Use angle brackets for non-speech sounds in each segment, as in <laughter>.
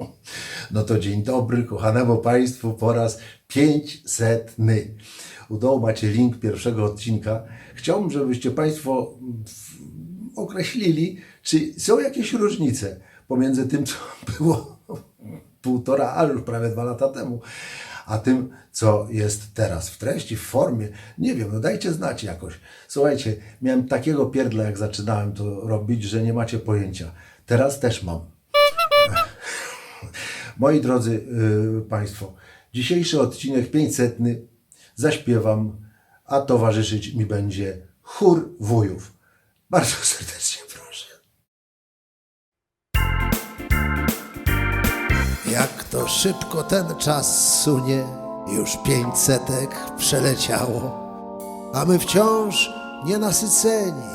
<laughs> No to dzień dobry, kochanemu Państwu po raz 500. U dołu macie link pierwszego odcinka. Chciałbym, żebyście Państwo określili, czy są jakieś różnice pomiędzy tym, co było <laughs> półtora, a już prawie dwa lata temu, a tym, co jest teraz w treści, w formie. Nie wiem, no dajcie znać jakoś. Słuchajcie, miałem takiego pierdla, jak zaczynałem to robić, że nie macie pojęcia. Teraz też mam. Moi drodzy y, Państwo, dzisiejszy odcinek 500 zaśpiewam, a towarzyszyć mi będzie chór wujów. Bardzo serdecznie proszę. Jak to szybko ten czas sunie, już pięćsetek przeleciało, a my wciąż nienasyceni,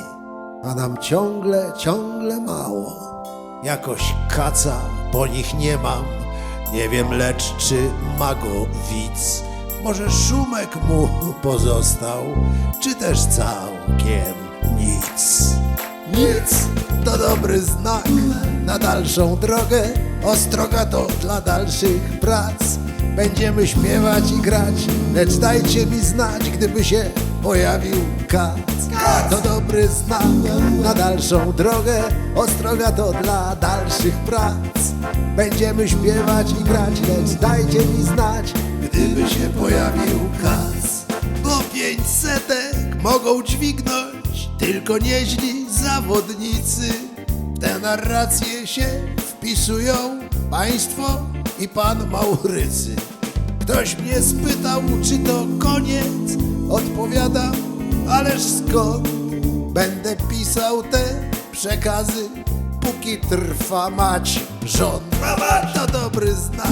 a nam ciągle, ciągle mało. Jakoś kaca po nich nie mam, nie wiem lecz czy mago widz. Może szumek mu pozostał, czy też całkiem nic. Nic to dobry znak na dalszą drogę. Ostroga to dla dalszych prac. Będziemy śpiewać i grać, lecz dajcie mi znać, gdyby się pojawił kac. To dobry znak na dalszą drogę. Ostroga to dla dalszych prac. Będziemy śpiewać i grać, lecz dajcie mi znać, gdyby się pojawił kac. Bo pięć setek mogą dźwignąć tylko nieźli zawodnicy. W tę narrację się wpisują państwo i pan Maurycy. Ktoś mnie spytał, czy to koniec? Odpowiadam, ależ skąd? Będę pisał te przekazy, póki trwa mać rząd. To dobry znak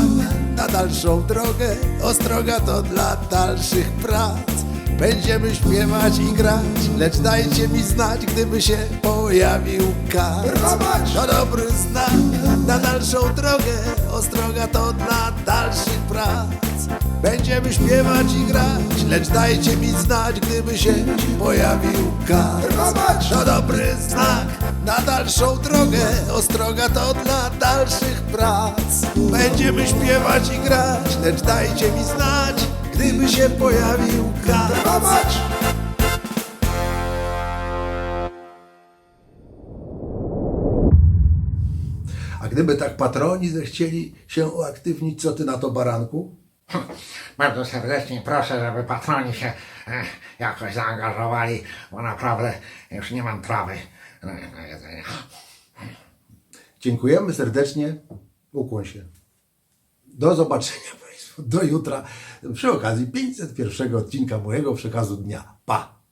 na dalszą drogę, ostroga to dla dalszych prac. Będziemy śpiewać i grać, lecz dajcie mi znać, gdyby się pojawił kac. To dobry znak na dalszą drogę, ostroga to dla dalszych prac. Będziemy śpiewać i grać, lecz dajcie mi znać, gdyby się pojawił kac. To dobry znak na dalszą drogę, ostroga to dla dalszych prac. Będziemy śpiewać i grać, lecz dajcie mi znać, gdyby się pojawił kac. A gdyby tak patroni zechcieli się uaktywnić, co ty na to baranku? <laughs> Bardzo serdecznie proszę, żeby patroni się e, jakoś zaangażowali, bo naprawdę już nie mam trawy na, jedzenie. Dziękujemy serdecznie. Ukłoń się. Do zobaczenia <laughs> Państwu. Do jutra. Przy okazji 501 odcinka mojego przekazu dnia. Pa!